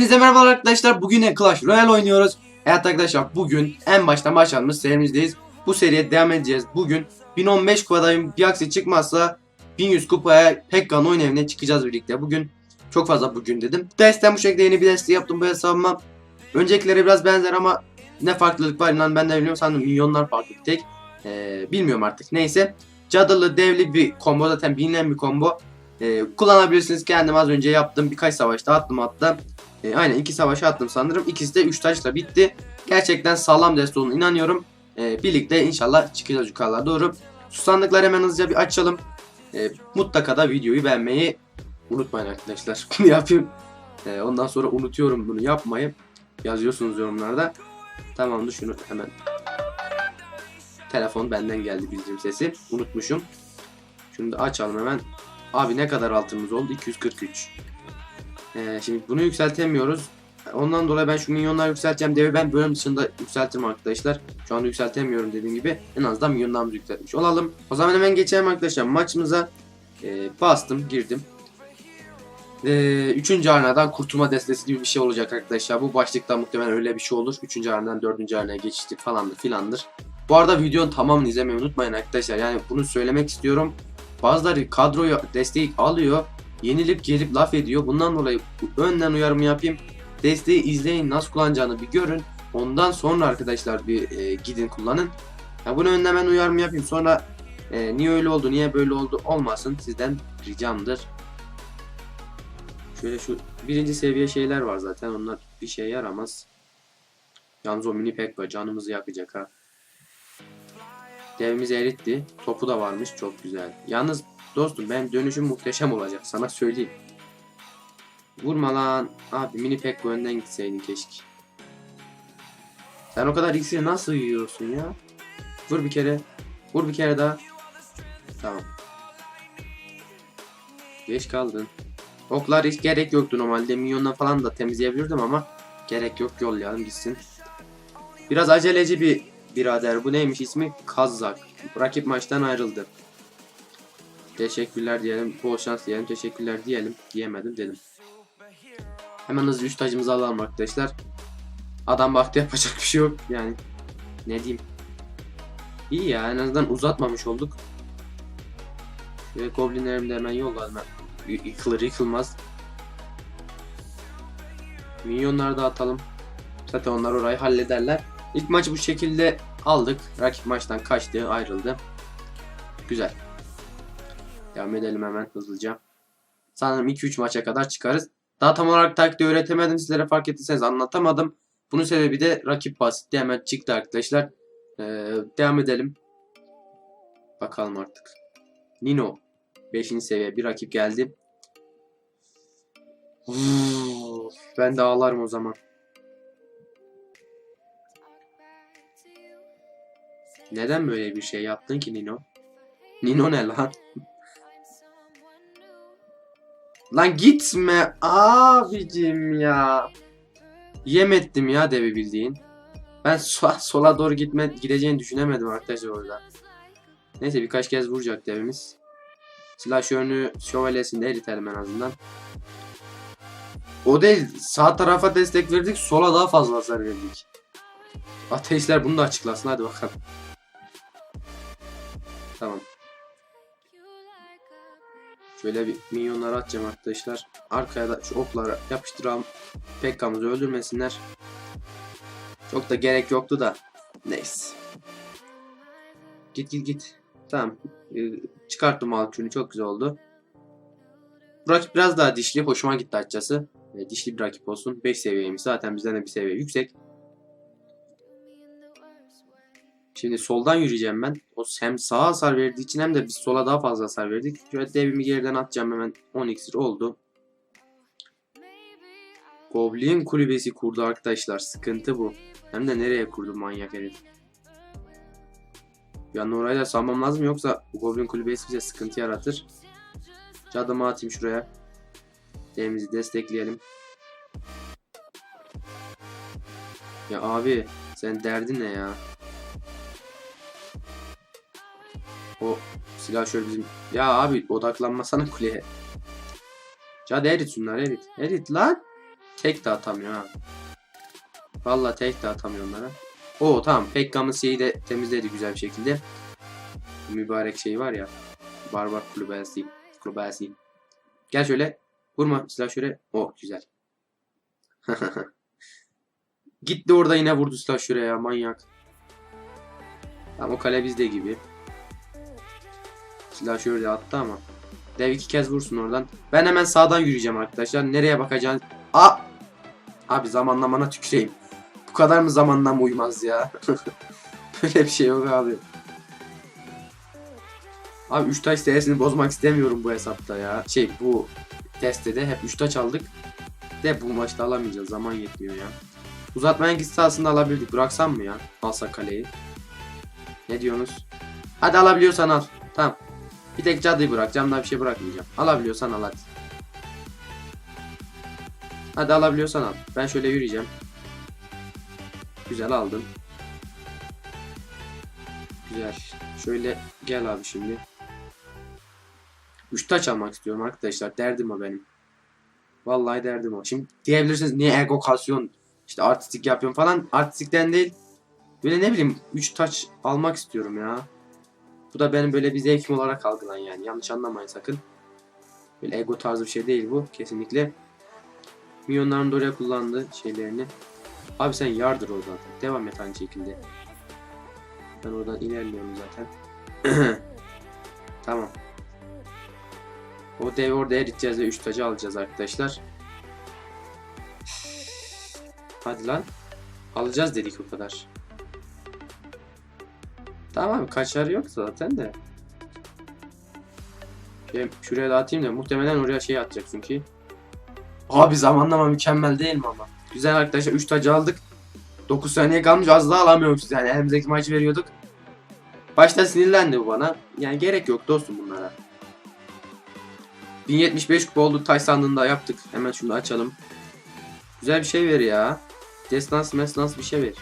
Hepinize merhaba arkadaşlar. Bugün Clash Royale oynuyoruz. Evet arkadaşlar bugün en baştan başladığımız serimizdeyiz. Bu seriye devam edeceğiz. Bugün 1015 kupadayım. Bir aksi çıkmazsa 1100 kupaya Pekkan oyun evine çıkacağız birlikte. Bugün çok fazla bugün dedim. Destem bu şekilde yeni bir deste yaptım bu hesabıma. Öncekilere biraz benzer ama ne farklılık var inan ben de biliyorum sandım milyonlar farklı bir tek. Ee, bilmiyorum artık neyse. Cadılı devli bir combo zaten bilinen bir combo. Ee, kullanabilirsiniz kendim az önce yaptım birkaç savaşta attım hatta. E, aynen iki savaşa attım sanırım. İkisi de 3 taşla bitti. Gerçekten sağlam olduğuna inanıyorum. E, birlikte inşallah çıkacağız yukarılara doğru. Şu hemen hızlıca bir açalım. E, mutlaka da videoyu beğenmeyi unutmayın arkadaşlar. Bunu yapayım. E, ondan sonra unutuyorum bunu yapmayı. Yazıyorsunuz yorumlarda. Tamamdır şunu hemen. Telefon benden geldi bildirim sesi. Unutmuşum. Şunu da açalım hemen. Abi ne kadar altımız oldu? 243. Ee, şimdi bunu yükseltemiyoruz. Ondan dolayı ben şu milyonlar yükselteceğim devi ben bölüm dışında yükseltirim arkadaşlar. Şu anda yükseltemiyorum dediğim gibi. En azından milyonlarımızı yükseltmiş olalım. O zaman hemen geçelim arkadaşlar maçımıza. Ee, bastım girdim. Ee, üçüncü arenadan kurtulma destesi gibi bir şey olacak arkadaşlar. Bu başlıkta muhtemelen öyle bir şey olur. Üçüncü arenadan dördüncü arenaya geçiştik falandır filandır. Bu arada videonun tamamını izlemeyi unutmayın arkadaşlar. Yani bunu söylemek istiyorum. Bazıları kadroyu desteği alıyor yenilip gelip laf ediyor. Bundan dolayı önden uyarımı yapayım. Desteği izleyin nasıl kullanacağını bir görün. Ondan sonra arkadaşlar bir e, gidin kullanın. Ya bunu önden ben uyarımı yapayım. Sonra e, niye öyle oldu, niye böyle oldu olmasın sizden ricamdır. Şöyle şu birinci seviye şeyler var zaten. Onlar bir şey yaramaz. Yalnız o mini pack var. Canımızı yakacak ha. Devimiz eritti. Topu da varmış. Çok güzel. Yalnız Dostum ben dönüşüm muhteşem olacak sana söyleyeyim. Vurma lan. Abi mini pek bu önden gitseydin keşke. Sen o kadar iksiri nasıl yiyorsun ya? Vur bir kere. Vur bir kere daha. Tamam. Geç kaldın. Oklar hiç gerek yoktu normalde. Minyondan falan da temizleyebilirdim ama gerek yok yollayalım gitsin. Biraz aceleci bir birader. Bu neymiş ismi? Kazzak. Rakip maçtan ayrıldı. Teşekkürler diyelim. Bol şans diyelim. Teşekkürler diyelim. Diyemedim dedim. Hemen hızlı 3 tacımızı alalım arkadaşlar. Adam baktı yapacak bir şey yok. Yani ne diyeyim. İyi ya en azından uzatmamış olduk. Ve goblinlerimi de hemen yolladım. Y- Yıkılır yıkılmaz. Minyonları da atalım. Zaten onlar orayı hallederler. İlk maçı bu şekilde aldık. Rakip maçtan kaçtı, ayrıldı. Güzel. Devam edelim hemen hızlıca. Sanırım 2-3 maça kadar çıkarız. Daha tam olarak taktiği öğretemedim. Sizlere fark ettiyseniz anlatamadım. Bunun sebebi de rakip basitti. Hemen çıktı arkadaşlar. Ee, devam edelim. Bakalım artık. Nino. 5. seviye bir rakip geldi. Uf, ben de ağlarım o zaman. Neden böyle bir şey yaptın ki Nino? Nino ne lan? Lan gitme abicim ya. Yem ettim ya devi bildiğin. Ben sola, sola doğru gitme gideceğini düşünemedim arkadaşlar orada. Neyse birkaç kez vuracak devimiz. Silah yönü şövalyesini de eritelim en azından. O değil sağ tarafa destek verdik sola daha fazla hasar verdik. Ateistler bunu da açıklasın hadi bakalım. Şöyle bir minyonları atacağım arkadaşlar. Arkaya da şu okları yapıştıralım. Pekka'mızı öldürmesinler. Çok da gerek yoktu da. Neyse. Git git git. Tamam. Ee, çıkarttım halkını çok güzel oldu. Bu rakip biraz daha dişli. Hoşuma gitti açıkçası. Ee, dişli bir rakip olsun. 5 seviyeymiş. Zaten bizden de bir seviye yüksek. Şimdi soldan yürüyeceğim ben. O hem sağa hasar verdiği için hem de biz sola daha fazla hasar verdik. Şöyle devimi geriden atacağım hemen 10 iksir oldu. Goblin kulübesi kurdu arkadaşlar. Sıkıntı bu. Hem de nereye kurdu manyak herif. Yani orayı da salmam lazım yoksa bu Goblin kulübesi bize sıkıntı yaratır. Cadımı atayım şuraya. Devimizi destekleyelim. Ya abi sen derdin ne ya? O silah şöyle bizim... Ya abi odaklanmasana kuleye. Hadi erit şunları erit. Erit lan. tek de atamıyor ha. Vallahi tek de atamıyor onlara. Oo tamam Pekka'mın şeyi de temizledi güzel bir şekilde. Mübarek şey var ya. Barbar kulübesi. Kulübesi. Gel şöyle. Vurma silah şöyle. Oh güzel. Gitti orada yine vurdu silah şuraya ya manyak. Tamam o kale bizde gibi. Silah şöyle attı ama. Dev iki kez vursun oradan. Ben hemen sağdan yürüyeceğim arkadaşlar. Nereye bakacağım? A Abi zamanlamana tüküreyim. Bu kadar mı zamanlama uymaz ya? Böyle bir şey yok abi. Abi 3 taş serisini bozmak istemiyorum bu hesapta ya. Şey bu testte de hep 3 taş aldık. De bu maçta alamayacağız. Zaman yetmiyor ya. Uzatmaya gitse aslında alabildik. Bıraksam mı ya? Alsa kaleyi. Ne diyorsunuz? Hadi alabiliyorsan al. Tamam. Bir tek cadıyı bırakacağım. Daha bir şey bırakmayacağım. Alabiliyorsan al hadi. Hadi alabiliyorsan al. Ben şöyle yürüyeceğim. Güzel aldım. Güzel. Şöyle gel abi şimdi. 3 taç almak istiyorum arkadaşlar. Derdim o benim. Vallahi derdim o. Şimdi diyebilirsiniz niye egokasyon işte artistik yapıyorum falan. Artistikten değil. Böyle ne bileyim 3 taç almak istiyorum ya. Bu da benim böyle bir zevkim olarak algılan yani. Yanlış anlamayın sakın. Böyle ego tarzı bir şey değil bu. Kesinlikle. Milyonların oraya kullandı şeylerini. Abi sen yardır o zaten. Devam et aynı şekilde. Ben oradan ilerliyorum zaten. tamam. O dev orada eriteceğiz ve 3 tacı alacağız arkadaşlar. Hadi lan. Alacağız dedik o kadar. Tamam kaçar yok zaten de. Şey, şuraya da atayım da muhtemelen oraya şey atacak çünkü. Abi zamanlama mükemmel değil mi ama? Güzel arkadaşlar 3 tacı aldık. 9 saniye kalmış az daha alamıyormuşuz yani elimizdeki maçı veriyorduk. Başta sinirlendi bu bana. Yani gerek yok dostum bunlara. 1075 kupa oldu taş sandığında yaptık. Hemen şunu açalım. Güzel bir şey ver ya. Destans mesnans bir şey ver.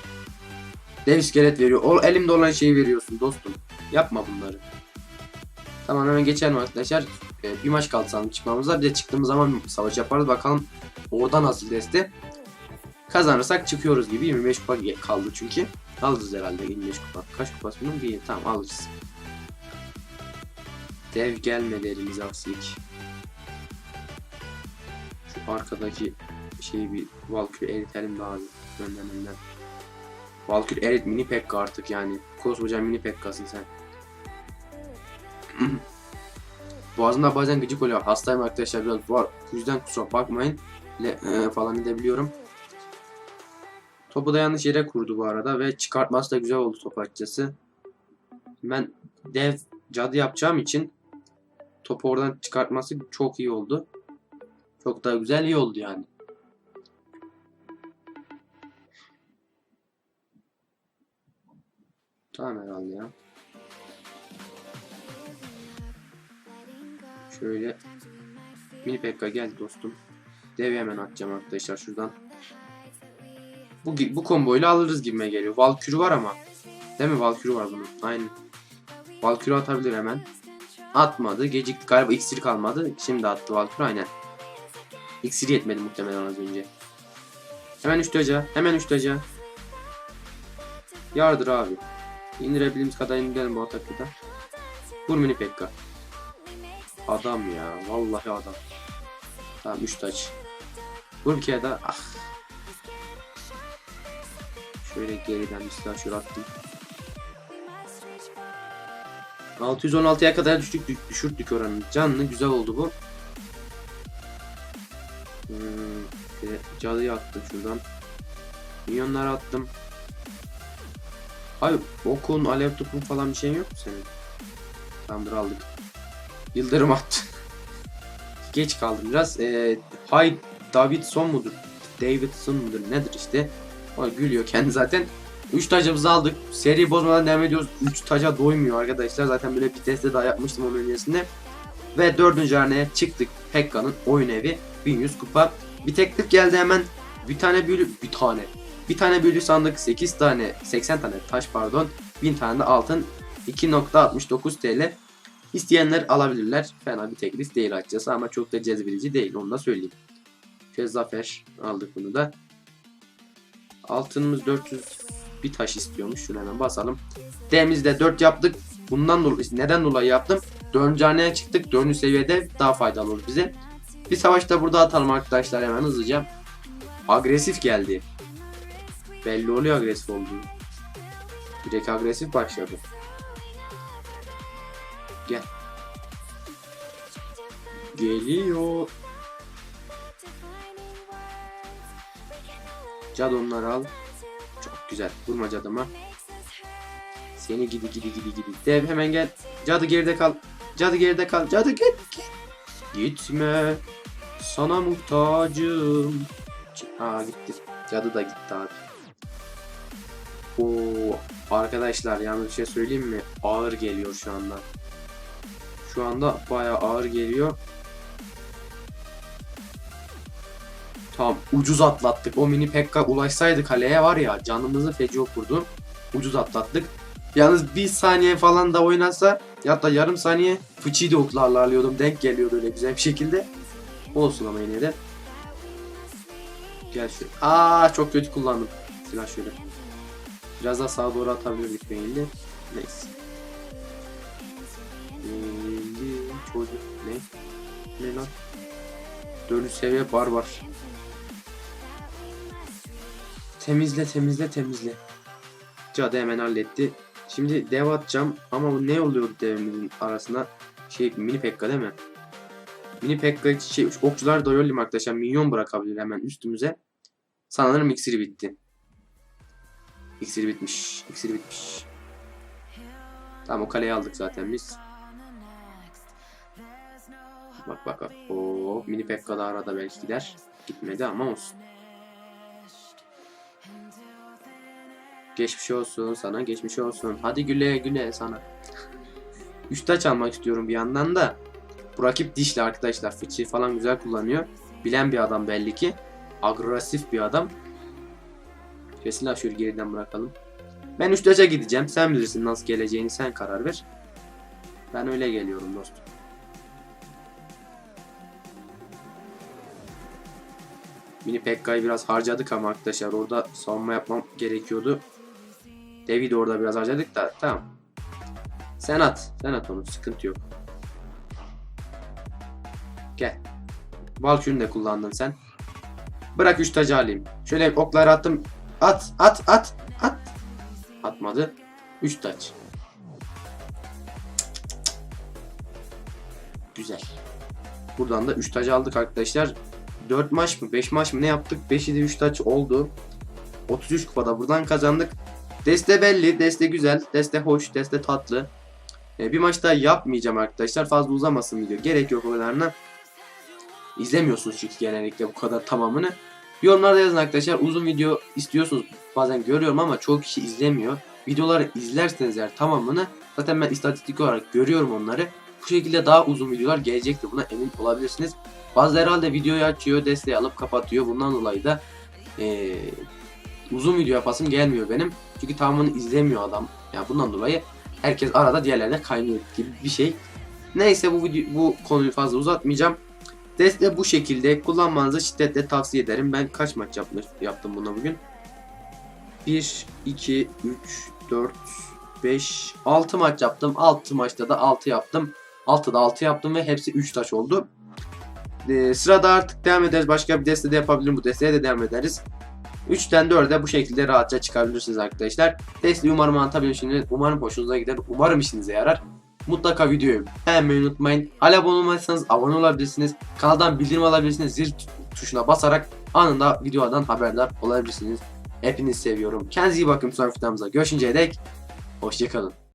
Dev iskelet veriyor. O elimde olan şeyi veriyorsun dostum. Yapma bunları. Tamam hemen geçelim arkadaşlar. Ee, bir maç kaldı sanırım çıkmamıza. Bir de çıktığımız zaman savaş yaparız. Bakalım oradan nasıl deste. Kazanırsak çıkıyoruz gibi. 25 kupa kaldı çünkü. Alırız herhalde 25 kupa. Kaç kupası bunun? Bir. Tamam alırız. Dev gelmedi elimize aksilik. Şu arkadaki şeyi bir Valkyrie eritelim daha bir. Valkyrie erit mini pekka artık yani. Koskoca mini pekkasın sen. Boğazımda bazen gıcık oluyor. Hastayım arkadaşlar biraz var. Bu yüzden kusura bakmayın. Le, e, falan edebiliyorum. Topu da yanlış yere kurdu bu arada ve çıkartması da güzel oldu top açıkçası. Ben dev cadı yapacağım için topu oradan çıkartması çok iyi oldu. Çok daha güzel iyi oldu yani. Tamam herhalde ya. Şöyle mini pekka gel dostum. Dev hemen atacağım arkadaşlar şuradan. Bu, bu komboyla alırız gibime geliyor. Valkürü var ama. Değil mi? Valkürü var bunun. Aynen. Valkürü atabilir hemen. Atmadı. Gecikti. Galiba iksir kalmadı. Şimdi attı Valkürü aynen. İksir yetmedi muhtemelen az önce. Hemen üç taca. Hemen üç taca. Yardır abi. İndirebildiğimiz kadar indirelim bu atakta da. Vur mini pekka. Adam ya. Vallahi adam. Tamam 3 taç. Vur bir kere daha. Ah. Şöyle geriden bir silah şöyle attım. 616'ya kadar düştük, düş- düşürttük oranı. Canlı güzel oldu bu. Hmm, cadıyı attım şuradan. Milyonları attım. Ay okun, alev topun falan bir şeyin yok mu senin? Tamamdır aldık. Yıldırım attı. Geç kaldım biraz. Ee, Hay Davidson mudur? Davidson mudur? Nedir işte? O gülüyor kendi zaten. 3 tacımızı aldık. Seri bozmadan devam ediyoruz. 3 taca doymuyor arkadaşlar. Zaten böyle bir testte daha yapmıştım onun öncesinde. Ve 4. haneye çıktık. Pekka'nın oyun evi. 1100 kupa. Bir teklif geldi hemen. Bir tane büyülü... Bir tane. Bir tane büyülü sandık. 8 tane... 80 tane taş pardon. 1000 tane de altın. 2.69 TL. İsteyenler alabilirler. Fena bir teklif değil açıkçası ama çok da cezbedici değil onu da söyleyeyim. ve zafer aldık bunu da. Altınımız 400 bir taş istiyormuş. Şunu hemen basalım. D'mizde 4 yaptık. Bundan dolayı neden dolayı yaptım? 4. haneye çıktık. 4. seviyede daha faydalı olur bize. Bir savaşta burada atalım arkadaşlar hemen hızlıca. Agresif geldi. Belli oluyor agresif olduğu. Direkt agresif başladı. Gel. Geliyor. Cadı onları al. Çok güzel. Vurma cadıma. Seni gidi gidi gidi gidi. Dev hemen gel. Cadı geride kal. Cadı geride kal. Cadı git git. Gitme. Sana muhtacım. Aa gitti. Cadı da gitti abi. Oo arkadaşlar yalnız bir şey söyleyeyim mi? Ağır geliyor şu anda. Şu anda bayağı ağır geliyor. Tamam ucuz atlattık. O mini Pekka ulaşsaydı kaleye var ya canımızı feci okurdu. Ucuz atlattık. Yalnız bir saniye falan da oynasa ya da yarım saniye fıçıyı da oklarla alıyordum. Denk geliyordu öyle güzel bir şekilde. Olsun ama yine de. Gel şöyle. Aa çok kötü kullandım. Silah şöyle. Biraz daha sağa doğru atabilirdik beyinli. Neyse. Beyinli çocuk ne? Ne lan? Dördüncü seviye barbar. Temizle temizle temizle. Cadı hemen halletti. Şimdi dev atacağım ama bu ne oluyor devimizin arasında? Şey mini pekka değil mi? Mini pekka şey okçular da yollayayım arkadaşlar. Minyon bırakabilir hemen üstümüze. Sanırım iksiri bitti. İksiri bitmiş. İksiri bitmiş. Tamam o kaleyi aldık zaten biz. Bak bak bak. Oo, mini Pekka da arada belki gider. Gitmedi ama olsun. Geçmiş olsun sana geçmiş olsun. Hadi güle güle sana. Üç taç almak istiyorum bir yandan da. Bu rakip dişli arkadaşlar. Fıçı falan güzel kullanıyor. Bilen bir adam belli ki. Agresif bir adam. Kesinlikle şöyle geriden bırakalım. Ben 3 taça gideceğim. Sen bilirsin nasıl geleceğini sen karar ver. Ben öyle geliyorum dostum. Mini Pekka'yı biraz harcadık ama arkadaşlar orada savunma yapmam gerekiyordu. Devi de orada biraz harcadık da tamam. Sen at. Sen at onu. Sıkıntı yok. Gel. Valkür'ünü de kullandın sen. Bırak 3 tacı alayım. Şöyle okları attım. At at at at. Atmadı. 3 taç. Güzel. Buradan da 3 taç aldık arkadaşlar. 4 maç mı 5 maç mı ne yaptık? 5'i de 3 taç oldu. 33 kupada buradan kazandık. Deste belli, deste güzel, deste hoş, deste tatlı. Ee, bir maç daha yapmayacağım arkadaşlar. Fazla uzamasın video. Gerek yok o kadarına. İzlemiyorsunuz çünkü genellikle bu kadar tamamını. Yorumlarda yazın arkadaşlar. Uzun video istiyorsunuz. Bazen görüyorum ama çoğu kişi izlemiyor. Videoları izlerseniz eğer tamamını zaten ben istatistik olarak görüyorum onları. Bu şekilde daha uzun videolar gelecektir. Buna emin olabilirsiniz. Bazı herhalde videoyu açıyor, desteği alıp kapatıyor. Bundan dolayı da ee, uzun video yapasım gelmiyor benim. Çünkü tamamını izlemiyor adam. Yani bundan dolayı herkes arada diğerlerine kaynıyor gibi bir şey. Neyse bu video, bu konuyu fazla uzatmayacağım. Deste bu şekilde kullanmanızı şiddetle tavsiye ederim. Ben kaç maç yapmış, yaptım buna bugün? 1, 2, 3, 4, 5, 6 maç yaptım. 6 maçta da 6 yaptım. 6'da 6 yaptım ve hepsi 3 taş oldu. Ee, sırada artık devam ederiz. Başka bir deste de yapabilirim. Bu desteye de devam ederiz. 3'ten 4'e bu şekilde rahatça çıkabilirsiniz arkadaşlar. Desteği umarım anlatabilirsiniz. Umarım hoşunuza gider. Umarım işinize yarar. Mutlaka videoyu beğenmeyi unutmayın. Hala abone olmadıysanız abone olabilirsiniz. Kanaldan bildirim alabilirsiniz. Zil tuşuna basarak anında videodan haberdar olabilirsiniz. Hepinizi seviyorum. Kendinize iyi bakın. Sonraki videomuzda görüşünceye dek. Hoşçakalın.